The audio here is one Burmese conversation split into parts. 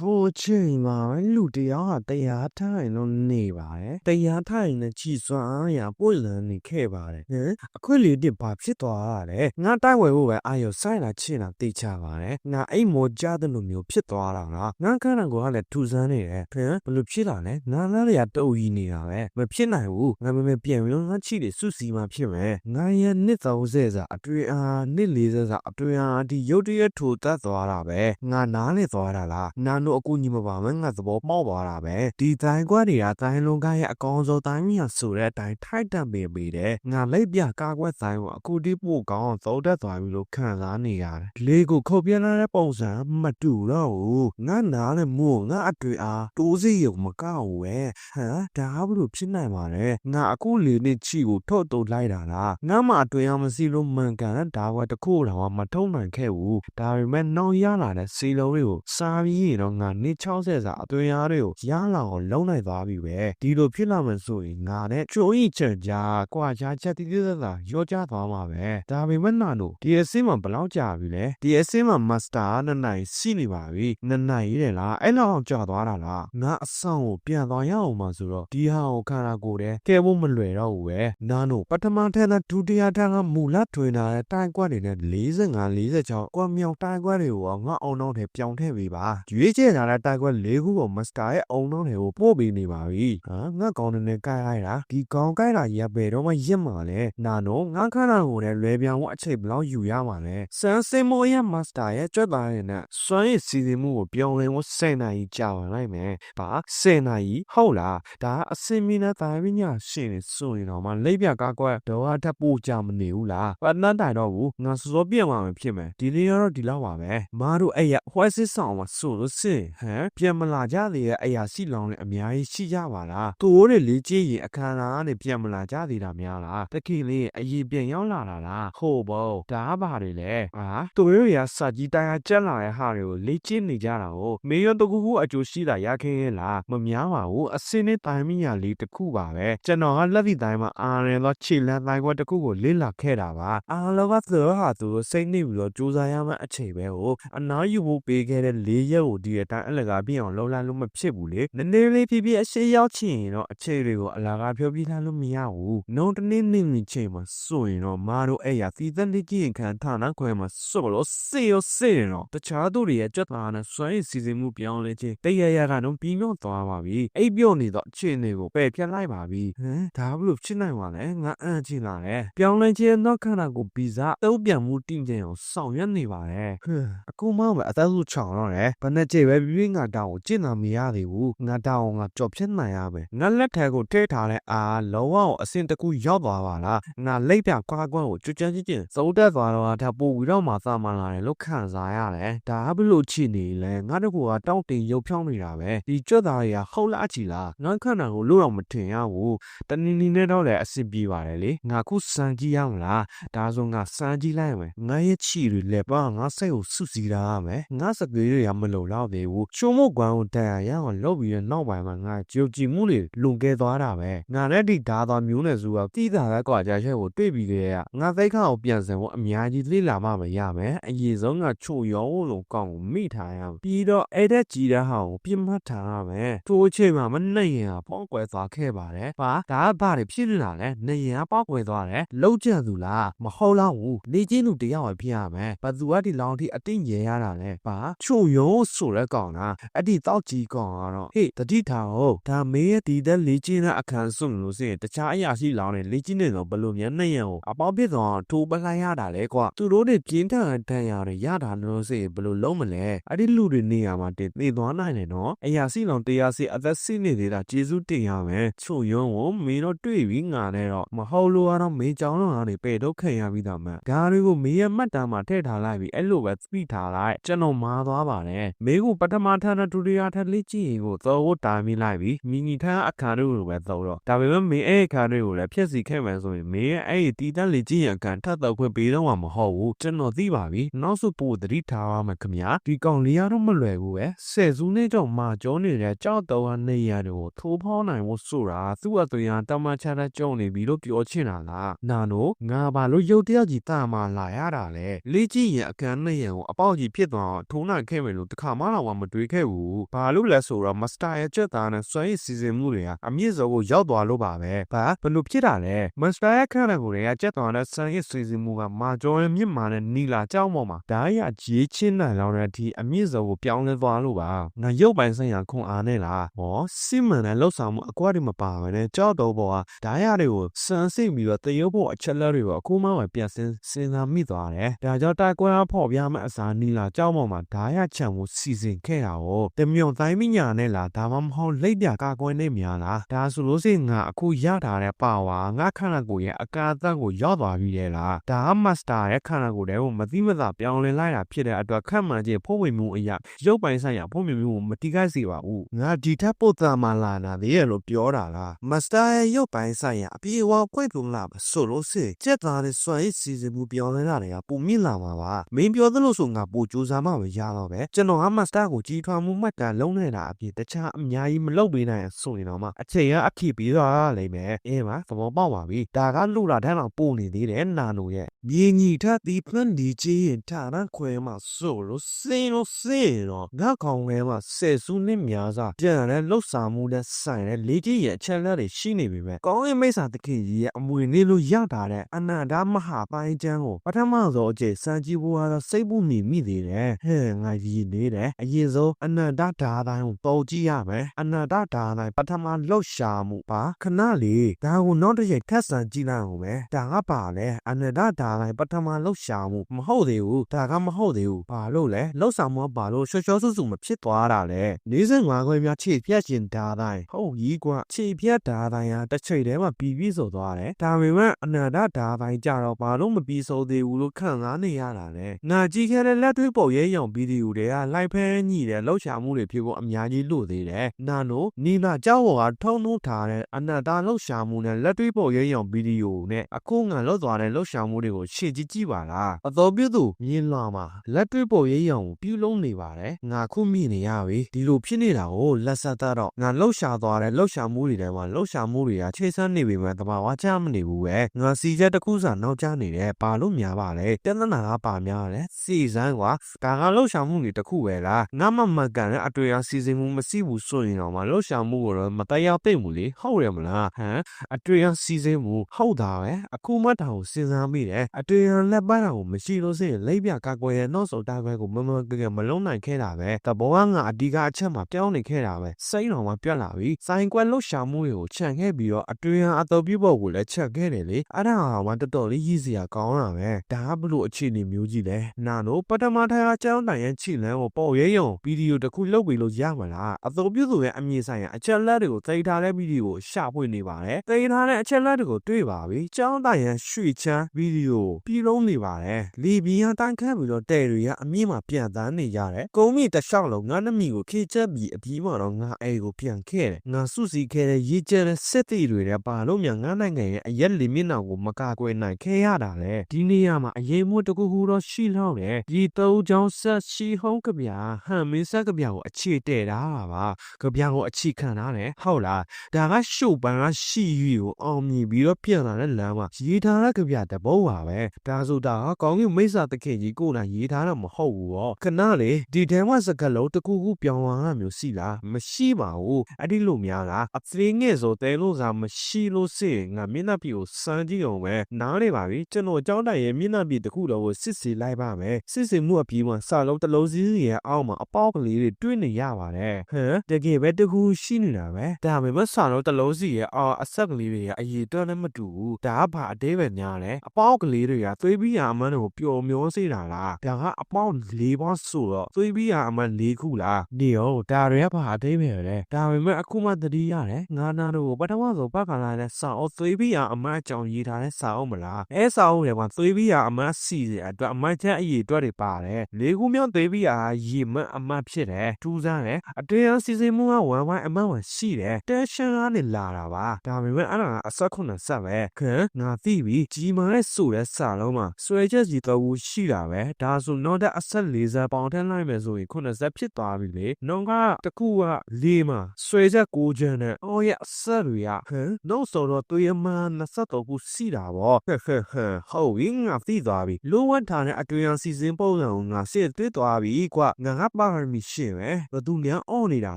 ထိုအချိန်မှာပဲလူတယောက်ကတရားထိုင်လို့နေပါတယ်တရားထိုင်နဲ့ချီစွမ်းအားရပွင့်လန်းနေခဲ့ပါတယ်ဟမ်အခွင့်လေးတစ်ဘာဖြစ်သွားရလဲငါတိုက်ဝဲဖို့ပဲအာရုံစိုက်လာချင်တာသိချပါတယ်ငါအိမ်မောကြတဲ့လိုမျိုးဖြစ်သွားတာလားငါခန္ဓာကိုယ်ကလည်းထူဆန်းနေတယ်ဟမ်ဘယ်လိုဖြစ်လာလဲငါလားရတုံကြီးနေတာပဲမဖြစ်နိုင်ဘူးငါမမေပြန်ပြီးတော့ငါချီတယ်စုစီမှဖြစ်မယ်ငါရဲ့နှစ်30စာအတွင်အားနှစ်40စာအတွင်အားဒီရုတ်တရက်ထိုတတ်သွားတာပဲငါနားလေသွားတာလားနာတို့အကူညီမပါမငါသဘောပေါက်သွားတာပဲဒီတိုင်းကွက်တွေကတိုင်းလုံးကားရဲ့အကောင်ဆုံးတိုင်းမြာဆိုတဲ့အတိုင်းထိုက်တန့်ပေပေတဲ့ငါလက်ပြကာကွက်ဆိုင်ကိုအခုတိပို့ကောင်းသုံးတက်သွားပြီလို့ခံစားနေရတယ်လေကိုခုတ်ပြလာတဲ့ပုံစံမတူတော့ဘူးငါနားနဲ့မို့ငါအတွေ့အားတိုးစီရုံမကောက်ဝဲဟမ်ဒါဘလို့ဖြစ်နိုင်ပါလဲငါအခုလေနဲ့ချီကိုထုတ်တုတ်လိုက်တာလားငါမှအတွေ့အားမစီလို့မှန်ကန်တဲ့ဒါကွက်တစ်ခုတော့မထုံနိုင်ခဲ့ဘူးဒါပေမဲ့နှောင်ရလာတဲ့စီလုံးတွေကိုစားပြီးရင်တော့ငါနှစ်60စာအသွင်အားတွေကိုရလာအောင်လုံးနိုင်သွားပြီပဲဒီလိုဖြစ်လာမှဆိုရင်ငါနဲ့ကျိုးဤချန်ကြားကွာချာချက်တိတိသက်သာရောကြသွားမှာပဲဒါပေမဲ့နာတို့ဒီအစင်းမှာဘယ်လောက်ကြာပြီလဲဒီအစင်းမှာမတ်စတာနှစ်နိုင်ရှိနေပါပြီနှစ်နိုင်ရဲ့လားအဲ့လောက်ကြာသွားတာလားငါအဆောင်ကိုပြန်သွားရအောင်မှာဆိုတော့ဒီဟာကိုခန္ဓာကိုယ်တဲ့ကဲဖို့မလွယ်တော့ဘူးပဲနာတို့ပထမထက်နဲ့ဒုတိယထက်ကမူလထွင်လာတဲ့တိုင်ကွက်တွေနဲ့45 46ကွက်မြောင်တိုင်ကွက်တွေကိုငါအောင်တော့ထဲပြောင်းထည့်ပေးပါရွေးချယ်လာတဲ့တိုင်ကွက်၄ခုကိုမစတာရဲ့အုံတော့တွေကိုပို့ပေးနေပါပြီဟာငါကောင်းနေကြိုက်လိုက်တာဒီကောင်းကြိုက်တာရပ်ပဲတော့မှရစ်မှာလဲနာနော်ငါခန္ဓာကိုယ်နဲ့လွယ်ပြောင်းဝအချိန်ဘယ်လောက်ယူရမှာလဲစန်စင်မိုရဲ့မစတာရဲ့ကြွက်သားရဲ့နဲ့စွမ်းရည်စီစဉ်မှုကိုပြောင်းလဲဖို့10နာရီကြာပါလိုက်မယ်ဘာ10နာရီဟုတ်လားဒါအစင်မီနဲ့တာပညာရှင်နေဆိုရင်တော့မှလိပ်ပြကားကွက်တော့အထပ်ပို့ကြမနေဘူးလားဘာနှမ်းတိုင်တော့ဘူးငါစောစောပြန့်မှာမဖြစ်မယ်ဒီနေ့ကတော့ဒီလောက်ပါပဲမားတို့အဲ့ရဟွဲစစ်ဆောင်မှာဆိုလို့စင်ဟမ်ပြန်မလာကြသေးရဲ့အရာစီလောင်နဲ့အများကြီးရှိကြပါလားသူတို့တွေလေးကြည့်ရင်အခမ်းအနားကနေပြန်မလာကြသေးတာများလားတခင်လေးအရင်ပြန်ရောက်လာတာလားဟို့ဘောဒါဘာတွေလဲအာသူတို့ရစာကြီးတရားကျက်လာတဲ့ဟာတွေကိုလေးကျင့်နေကြတာကိုမေယွန်တကူကူအကျိုးရှိတာရခင်ရဲ့လားမများပါဘူးအစင်းနဲ့တိုင်းမညာလေးတစ်ခုပါပဲကျွန်တော်ကလက်သီတိုင်းမှာအာရင်တော့ခြေလန်းတိုင်းကွက်တစ်ခုကိုလေ့လာခဲ့တာပါအားလုံးကသူတို့ဟာသူတို့စိတ်နှိပ်ပြီးတော့စူးစမ်းရမယ့်အချိန်ပဲဟိုအနားယူဖို့ပေးခဲ့တဲ့၄ရက်ကိုဒီအတိုင်းအလကားပြည့်အောင်လှုပ်လှမ်းလို့မဖြစ်ဘူးလေနည်းနည်းလေးဖြည်းဖြည်းအရှိရောက်ချင်ရင်တော့အခြေတွေကိုအလကားဖြောပြထားလို့မရဘူးနှုံတနေ့နေ့နေ့ချိန်မှာဆိုရင်တော့မာတို့အဲ့ရသီးသန့်လေးကြည့်ရင်ခံဌာနခွဲမှာစောလို့စေရောစေရောတခြားသူတွေရဲ့ကြွက်သားနဲ့စွမ်းရည်စီစဉ်မှုပြောင်းလဲခြင်းတရရကတော့ပြီးမြောက်သွားပါပြီအိပ်ပြော့နေတော့အခြေအနေကိုပယ်ဖြတ်လိုက်ပါပြီဟမ်ဒါဘလို့ဖြစ်နိုင်ပါလဲငါအံ့ချင်လာတယ်ပြောင်းလဲခြင်းတော့ခန္ဓာကိုဗီဇတုံးပြန်မှုတည်ခြင်းအောင်ဆောင်ရွက်နေပါတယ်ဟမ်အခုမှပဲအသက်စုချောင်တော့တယ်ဘယ်နဲ့ကြည့်ပဲပြီးပြီးငါတောင်းကိုကျင့်တာမရသေးဘူးငါတောင်းငါကြော်ဖြစ်နိုင်ရမယ်ငါလက်ထဲကိုထိထားတဲ့အာလုံးဝအစင်တကူရောက်သွားပါလားငါလိပ်ပြကွာကွာကိုကြွကြမ်းကြည့်ချင်းစိုးတက်သွားတော့ဒါပို့ပြီးတော့မှသာမလာတယ်လို့ခံစားရတယ်ဒါဘလို့ချစ်နေလဲငါတို့ကတောင်းတင်ရုပ်ဖြောင်းနေတာပဲဒီကြွက်သားတွေကဟုတ်လားချီလားငါခန္ဓာကိုလို့တော့မထင်ရဘူးတနင်းနေနဲ့တော့လည်းအဆင်ပြေပါတယ်လေငါခုစမ်းကြည့်ရမလားဒါဆိုငါစမ်းကြည့်လိုက်မယ်ငါရဲ့ချီတွေလက်ပါငါစိတ်ကိုစုစည်းတာရမယ်ငါစကေးတွေကမလုံလောက်သေးဘူးချုံမို့ကွမ်းကိုတန်ရရအောင်လုပ်ပြီးတော့နောက်ပိုင်းမှာငါကြိုကြည်မှုတွေလွန်ကဲသွားတာပဲငါနဲ့ဒီဓာသွားမျိုးနဲ့စုကတိတာကကွာကြချက်ကိုတွေ့ပြီးကြရငါသိခါကိုပြန်စင်ဖို့အများကြီးလေ့လာမှမရမယ်အရေးဆုံးကချိုရောလို့ကောင်းကိုမိထားရအောင်ပြီးတော့အဲ့တဲ့ကြည်တဲ့ဟာကိုပြစ်မှတ်ထားရမယ်ထိုအချိန်မှာမနှိမ်ရင်ကပေါက်ကွယ်သွားခဲ့ပါတယ်ဘာဒါကဘာတွေဖြစ်နေတာလဲနှိမ်ရင်ကပေါက်ကွယ်သွားတယ်လုံးကျန်သူလားမဟုတ်လားဘူးနေချင်းလူတယောက်ပဲဖြစ်ရမယ်ဘသူကဒီလောင်ထိအတိတ်ရရတာလဲဘာချိုရောဆိုတဲ့ကောင်လားအဲ့ဒီတောက်ကြီးကောင်ကတော့ဟေ့တတိထားဟုတ်ဒါမေးရဲ့ဒီသက်လေးချင်းတဲ့အခန်းစွန့်လို့စရင်တခြားအရာရှိလောင်နေလေးချင်းနေတော့ဘလို့မြန်နှိမ်ရင်ကိုအပေါင်းပြစ်သွားထိုးပလိုက်ရတာလဲကွာသူတို့တွေပြင်းထန်တဲ့ဒဏ်ရာတွေရတာလို့စရင်ဘလို့လုံးမလဲအဲ့ဒီလူတွေနေရာမှာတင်သေသွားနိုင်တယ်နော်အရာရှိလောင်တရားစီအသက်စိနေသေးတာကျေးဇူးတင်ရမယ်ချိုရုံးကိုမင်းတော့တွေ့ပြီးငါနဲ့တော့မဟုတ်လို့ကတော့မင်းကြောင်းတော့ကနေပေတော့ခံရပြီးတော့မှဒါတွေကိုမင်းရဲ့မှတ်တမ်းမှာထည့်ထားလိုက်ပြီးအဲ့လိုပဲသိထားလိုက်ကျွန်တော်မာသွားပါတယ်မင်းကိုပထမထန်းနဲ့ဒုတိယထန်းလေးကြည့်ရင်ကိုသောကိုတာမိလိုက်ပြီးမိညီထန်းအခါတို့လိုပဲသောတော့ဒါပေမဲ့မင်းအဲ့အခါတွေကိုလည်းဖြည့်စီခဲ့မှန်းဆိုရင်မင်းရဲ့အဲ့ဒီတီတန်းလေးကြည့်ရင်အခါထပ်တော့ခွင့်ပေးတော့မှာမဟုတ်ဘူးကျွန်တော်သိပါပြီနောက်ဆိုပို့သတိထားပါမယ်ခင်ဗျာဒီကောင်လေးကတော့မလွယ်ဘူးပဲဆယ်စုနှစ်ကျော်မာကျော်နေတဲ့ကြောက်တော်ကနေရတွေကိုထိုးဖောင်းနိုင်ဖို့ဆိုတာသူ့အသွင်အားတမချတဲ့ကြောက်နေပြီလို့ပြောချင်တာလားနာနိုငါဘာလို့ရုပ်တရက်ကြီးတာမှလာရတာလဲလေးကြည့်ရင်အခန်းနဲ့ရန်ကိုအပေါက်ကြီးဖြစ်သွားအောင်ထိုးနိုင်ခဲ့မယ်လို့တခါမှတော့မှမတွေးခဲ့ဘူးဘာလို့လဲဆိုတော့မစတာရဲ့ကြက်သားနဲ့စွမ်းရည်စီစဉ်မှုတွေဟာအမြင့်ဆုံးကိုရောက်သွားလို့ပါပဲဘာဘယ်လိုဖြစ်တာလဲမစတာရဲ့ခန့်တဲ့ကိုတွေကကြက်သားနဲ့စွမ်းရည်စီစဉ်မှုကမာကျော်ရဲ့မြင့်မာနဲ့နီလာကြောက်မော်မှာဒါရရေးချင်းနိုင်လောက်တဲ့အထိအမြင့်ဆုံးကိုပြောင်းလဲသွားလို့ပါငါရုပ်ပိုင်းဆိုင်ရာခွန်အားနဲ့လားဟောစိမန်နဲ့လှုပ်ဆောင်မှုအကွက်တွေမပါဘဲနဲ့ကြောက်တော့ပေါ်ဟာဒါရတွေကိုစမ်းစိတ်ပြီးတော့တရုပ်ဖို့အချက်လက်တွေကိုအခုမှပဲပြန်စင်စဉ်းစားမိသွားတယ်ဒါကြောင့်တိုက်ကွဲအားဖော်ပြမဲ့အစားနီလာကြောက်မော်မှာဒါရချံကိုစီစဉ်ခဲ့တာ哦တမြုံတိုင်းမညာနဲ့လားဒါမှမဟုတ်လိပ်ပြကာကွယ်နေများလားဒါဆိုလို့စိငါအခုရထားတဲ့ပါဝါငါခန္ဓာကိုယ်ရဲ့အကာအသတ်ကိုရောက်သွားပြီလေလားဒါကမတ်စတာရဲ့ခန္ဓာကိုယ်တွေကိုမသိမသာပြောင်းလဲလိုက်တာဖြစ်တဲ့အတွက်ခန့်မှန်ခြင်းဖို့ဝင်မှုအရာရုပ်ပိုင်းဆိုင်ရာဖို့မြင်မှုကိုမတိကိုက်စေပါဘူးငါဒီထက်ပိုသာမလာနာသေးရလို့ပြောတာလားမတ်စတာရဲ့ရုပ်ပိုင်းဆိုင်ရာအပြေအဝခွင့်ပြုလာမဆိုလို့စိစက်သားတဲ့စွမ်းရည်စီစဉ်မှုပြောင်းလဲတာတွေကပုံမြင့်လာမှာပါမင်းပြောသလိုဆိုငါပိုကြိုးစားမှပဲရတော့ပဲကျွန်တော်ကမတ်စတာကိုကြီးထွားမှုမှတ်တမ်းလုံးနေတာအပြင်တခြားအများကြီးမလုပ်ပေးနိုင်ဆိုရင်တော့မှအချိန်ကအဖြစ်ပြီးတော့လိမ့်မယ်အင်းပါသဘောပေါက်ပါပြီဒါကလူလာတန်းအောင်ပို့နေသေးတယ်နာနိုရဲ့မြေညီထပ်ဒီဖန်ဒီကြီးရင်ထာရခွဲမှာဆိုလို့စင်းလို့စင်းတော့ငါကောင်ဝဲမှာဆယ်စုနှစ်များစွာပြန်တဲ့လှုပ်ဆောင်မှုနဲ့ဆိုင်တဲ့လေးကြီးရဲ့အချက်လက်တွေရှိနေပြီပဲကောင်းရင်မိစ္ဆာတခင်ကြီးရဲ့အမွေနေလို့ရတာတဲ့အနန္တမဟာပိုင်းချမ်းကိုပထမဆုံးအကျစံကြည့်ဖို့ကတော့စိတ်ပူနေမိသေးတယ်ဟဲ့ငါရည်နေတယ်အရင်ဆုံးအနန္တဓာတိုင်းကိုပေါ်ကြည့်ရမယ်အနန္တဓာတိုင်းပထမလှုပ်ရှားမှုပါခဏလေးဒါကိုနောက်တစ်ရက်ထပ်ဆန်ကြည့်လိုက်အောင်ပဲဒါကပါလေအနန္တဓာတိုင်းပထမလှုပ်ရှားမှုမဟုတ်သေးဘူးဒါကမဟုတ်သေးဘူးဘာလို့လဲလှုပ်ဆောင်မှုကဘာလို့ရှော့ရှော့ဆူဆူမဖြစ်သွားတာလဲ45ခွဲများခြေပြတ်ခြင်းဓာတိုင်းဟုတ်ကြီးကွခြေပြတ်ဓာတိုင်းဟာတစ်ချိန်တည်းမှာပြီးပြီးဆိုသွားတယ်ဒါပေမဲ့အနန္တဓာတိုင်းကြတော့ဘာလို့မပြီးဆိုသေးဘူးလို့ခံစားနေရတာလဲငါကြည့်ခဲ့တဲ့လက်တွေ့ပုံရဲရောင်ဗီဒီယိုတွေကလိုက်ဖဲညိတဲ့လှုပ်ရှားမှုတွေဖြစ်ဖို့အများကြီးလို့သေးတယ်နာနိုနီလာကြောက်ဝါထုံထုံထားတဲ့အနန္တလှုပ်ရှားမှုနဲ့လက်တွေ့ပုံရဲရောင်ဗီဒီယိုနဲ့အခုငါလှုပ်သွားတဲ့လှုပ်ရှားမှုတွေကိုရှင်းကြည့်ကြည့်ပါလားအတော်ပြုသူမြင်လာမှာလက်တွေ့ပုံရဲရောင်ကိုပြုလုံးနေပါတယ်ငါခုမိနေရပြီဒီလိုဖြစ်နေတာကိုလက်ဆက်တော့ငါလှုပ်ရှားသွားတဲ့လှုပ်ရှားမှုတွေထဲမှာလှုပ်ရှားမှုတွေကခြေဆန်းနေပြီမဲ့တဘာဝချမနေဘူးပဲငါစီချက်တစ်ခုစာနောက်ကျနေတယ်ပါလို့များပါလေတန်းတနာကပါများတယ်စီစမ်းကွာဒါကလှုပ်ရှားမှုတွေတစ်ခုပဲလားငါမှမကန်တဲ့အတွေ့အစီစဉ်မှုမရှိဘူးဆိုရင်တော့မလှုပ်ရှားမှုကိုတော့မတရားသိမ့်ဘူးလေဟုတ်ရမလားဟမ်အတွေ့အစီစဉ်မှုဟုတ်တာပဲအခုမှတောင်စဉ်းစားမိတယ်အတွေ့အလက်ပတ်တာကိုမရှိလို့စရင်လိပ်ပြကာကွယ်ရဲ့နောက်ဆုံးတာခွဲကိုမမကကမလုံးနိုင်ခဲ့တာပဲတဘောကငါအဓိကအချက်မှာပြောင်းနေခဲ့တာပဲစိတ်တော်မှာပြတ်လာပြီစိုင်းကွက်လှုပ်ရှားမှုတွေကိုခြံခဲ့ပြီးတော့အတွေ့အအတော်ပြုဖို့ကိုလည်းချက်ခဲ့တယ်လေအဲ့ဒါဟာမှတော်တော်လေးရည်စရာကောင်းတာပဲဒါကဘလို့အခြေအနေမျိုးကြီးလဲနာတို့ပထမထိုင်အကြောင်းတိုင်ရဲ့ခြိလန်းကိုပေါ်ရဲယုံဗီဒီယိုတစ်ခုလုပ်ပြီးလို့ရမှာလားအတော်ပြုသူရဲ့အမြင်ဆိုင်ရာအချက်လက်တွေကိုသိထားတဲ့ဗီဒီယိုကိုရှာဖွေနေပါတယ်သိထားတဲ့အချက်လက်တွေကိုတွေ့ပါပြီကျောင်းတိုင်ရဲ့ရွှေချမ်းဗီဒီယိုပြီးလုံးနေပါတယ်လီဘီယာတိုင်ခတ်ပြီးတော့တဲ့တွေကအမြင့်မှာပြန်တန်းနေရတယ်ကုန်းမီတစ်လျှောက်လုံးငါနှမီကိုခေချက်ပြီးအပြီးမှတော့ငါအဲကိုပြန်ခဲ့တယ်ငါစုစည်းခဲ့တဲ့ရေးကျတဲ့စစ်တီတွေတဲ့ပါလို့မြန်ငါနိုင်ငံရဲ့အရက်လီမျက်နှာကိုမကာကွယ်နိုင်ခဲ့ရတာလေဒီနေရာမှာအရေးမှုတကူကူတော့ရှိလောက်တယ်ဒီသုံးချောင်းဆက်ရှိဟုံးကဗျာဟန်မင်းဆက်ကဗျာကိုအခြေတဲ့တာပါကဗျာကိုအခြေခံထားတယ်ဟုတ်လားဒါကရှုပ်ပန်းကရှိရွီကိုအောင်မြင်ပြီးတော့ပြန်လာတဲ့လမ်းမှာရေးထားတဲ့ကဗျာတပုတ်ပါပဲဒါဆိုတာကကောင်းကင်မိစ္ဆာတခင်ကြီးကိုယ်တိုင်ရေးထားတာမဟုတ်ဘူးရောခဏလေဒီထဲမှာစကလုံးတကူကူပြောင်းသွားတာမျိုးရှိလားမရှိပါဘူးအဲ့ဒီလိုများလားအသေးငယ်ဆိုတဲလို့စားမရှိလို့စိငါမျက်နှာပြကိုစမ်းကြည့်အောင်ပဲနားနေပါပြီကျွန်တော်အကြောင်းတိုင်ရဲ့မျက်နှာပြတခုတော့ကိုစစ်စီလိုက်ပါမယ်စစ်စီမှုအပြီးမှာစာလုံးတစ်လုံးစီးရဲ့အောက်မှာအပေါက်ကလေးတွေတွေ့နေရပါတယ်ဟမ်တကယ်ပဲတခုရှိနေတာပဲဒါပေမဲ့စာလုံးတစ်လုံးစီရဲ့အောက်အဆက်ကလေးတွေကအရေးတွက်နဲ့မတူဘူးဒါကဘာအသေးပဲညားလဲအပေါက်ကလေးတွေကသွေးပြီးရအမှန်ကိုပျော်မျောစေတာလားဒါကအပေါက်၄ပေါင်းဆိုတော့သွေးပြီးရအမှန်၄ခုလားနေရောဒါတွေကဘာအသေးပဲလဲဒါပေမဲ့အခုမှသတိရတယ်ငါနာတို့ပထမဆုံးပတ်ခါလာတဲ့စာအုပ်သွေးပြီးရအမှန်အကြောင်းရေးထားတဲ့စာအုပ်မလားအဲစာအုပ်တွေကသွေးပြီးရအမှန်စီတဲ့အတွက်အမှန်ချက်အရေးအတွက်တွေပါတယ်လေးခုမြောက်သွေးပြီးရရေမအမှန်ဖြစ်တယ်ထူးဆန်းတယ်အတွေ့အစီစဉ်မှုကဝမ်ဝိုင်းအမှန်ဝင်ရှိတယ်တက်ရှင်ကနေလာတာပါဒါပေမဲ့အဲ့ဒါကအဆက်ခုနှစ်ဆက်ပဲခန်းငါသိပြီကြီးမားတဲ့ဆိုတဲ့စာလုံးမှာဆွဲချက်စီတော့ဘူးရှိတာပဲဒါဆိုတော့တဲ့အဆက်40ပေါင်ထန်းလိုက်မယ်ဆိုရင်ခုနှစ်ဆက်ဖြစ်သွားပြီလေနှုံကတခုကလေးမှာဆွဲချက်6ချမ်းနဲ့အော်ရဲ့အဆက်တွေကဟမ်နောက်ဆိုတော့သွေးမှန်23ခုရှိတာဗောဟဲ့ဟဲ့ဟဲ့ဟုတ်ပြီငါသိသွားပြီလိုဝတ်ထားတဲ့အတွေ့အစီစဉ်ပုံစံကိုငါစစ်သွေးသွားပြီကွာငါကပါရမီရှင်းပဲဘသူများအော့နေတာ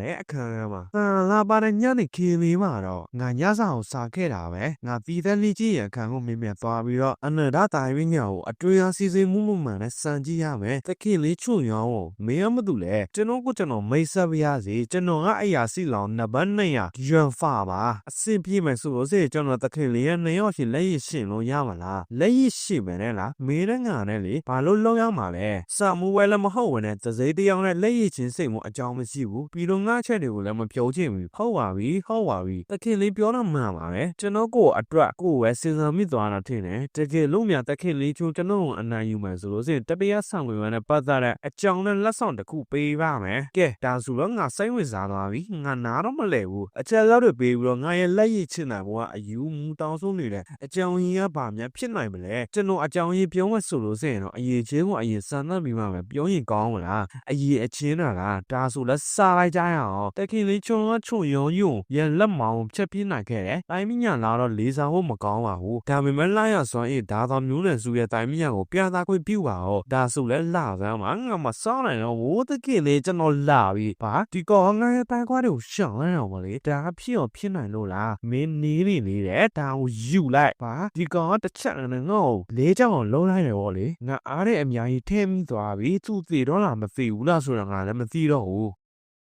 လဲအခန်းထဲမှာဟာလာပါတဲ့ညနေခင်းလေးမှာတော့ငါညစာကိုစားခဲ့တာပဲငါပြည်သက်လေးကြီးရအခန်းကိုမြင်မြင်သွားပြီးတော့အနန္တတာရင်းညကိုအတွေ့အစီအစဉ်မှုမှုမှန်နဲ့စံကြည့်ရမယ်တခင်လေးချွတ်ရောင်းကိုမင်းရမသူလဲကျွန်တော်ကကျွန်တော်မိတ်ဆက်ပါရစေကျွန်တော်ကအရာစီလောင်နံပါတ်200ရွန်ဖာပါအဆင်ပြေမယ်ဆိုလို့စေကျွန်တော်တခင်လေးရဲ့နှစ်ယောက်ရှင်လက်ရရှင်လို့ရမလားလက်ရရှင်မယ်နဲ့လားမင်းနဲ့ငါနဲ့လေဘာလို့လုံးရမှာလဲစာမူဝဲလည်းမဟုတ်ဝင်နဲ့သစိတယောက်နဲ့လက်ရချင်းစိတ်မအကြောင်းမရှိဘူးပြီးတော့ငါချက်တွေကိုလည်းမပြောချင်ဘူးဟုတ်ပါပြီဟုတ်ပါပြီတခင်လေးပြောတော့မှန်ပါပဲကျွန်တော်ကိုအတွက်ကိုပဲစဉ်းစားမိသွားတာထင်တယ်တကယ်လို့မြတခင်လေးချိုးကျွန်တော်ကိုအနိုင်ယူမယ်ဆိုလို့စရင်တတရားဆောင်ဝင်နဲ့ပတ်သက်တဲ့အကြောင်းနဲ့လက်ဆောင်တစ်ခုပေးပါမယ်ကဲဒါဆိုတော့ငါစိတ်ဝင်စားသွားပြီငါနားတော့မလဲဘူးအချက်လောက်တွေပေးပြီးတော့ငါရဲ့လက်ရည်ချင်နိုင်ဘဝအယူမူတောင်းဆိုနေတဲ့အကြောင်းရင်းကဘာများဖြစ်နိုင်မလဲကျွန်တော်အကြောင်းရင်းပြောမှဆိုလို့စရင်တော့အရေးချင်းကိုအရင်စမ်းသပ်ပြီးမှပဲပြောရင်ကောင်းမလားအရေးအချင်းတာလားဒါဆိုလဲစားလိုက်ကြရအောင်တခင်လေးချုံကချုံယုံယုံရန်လက်မောင်ချက်ပြနိုင်ခဲ့တယ်တိုင်းမြညာလာတော့လေးစားဖို့မကောင်းပါဘူးဒါပေမဲ့လာရစွမ်းအေးဒါသောမျိုးနယ်စုရဲ့တိုင်းမြညာကိုပြသခွင့်ပြုပါတော့ဒါဆိုလဲလာစမ်းမှာငါမစောင်းနိုင်တော့ဝိုးတခင်လေးကျွန်တော်လာပြီဘာဒီကောင်ငါရဲ့တိုင်းခွားတွေကိုရှောင်းလိုက်အောင်မလေးဒါဖြစ်အောင်ဖြစ်နိုင်လို့လားမင်းနေနေနေတယ်ဒါကိုယူလိုက်ဘာဒီကောင်ကတစ်ချက်နဲ့ငါ့ကိုလေးကြောင်အောင်လုံးလိုက်တယ်ဗောလေငါအားတဲ့အများကြီးထဲမိသွားပြီသူ့သေးတော့လားမသိဘူးလားဆိုတော့ငါလည်းမသိတော့ဘူး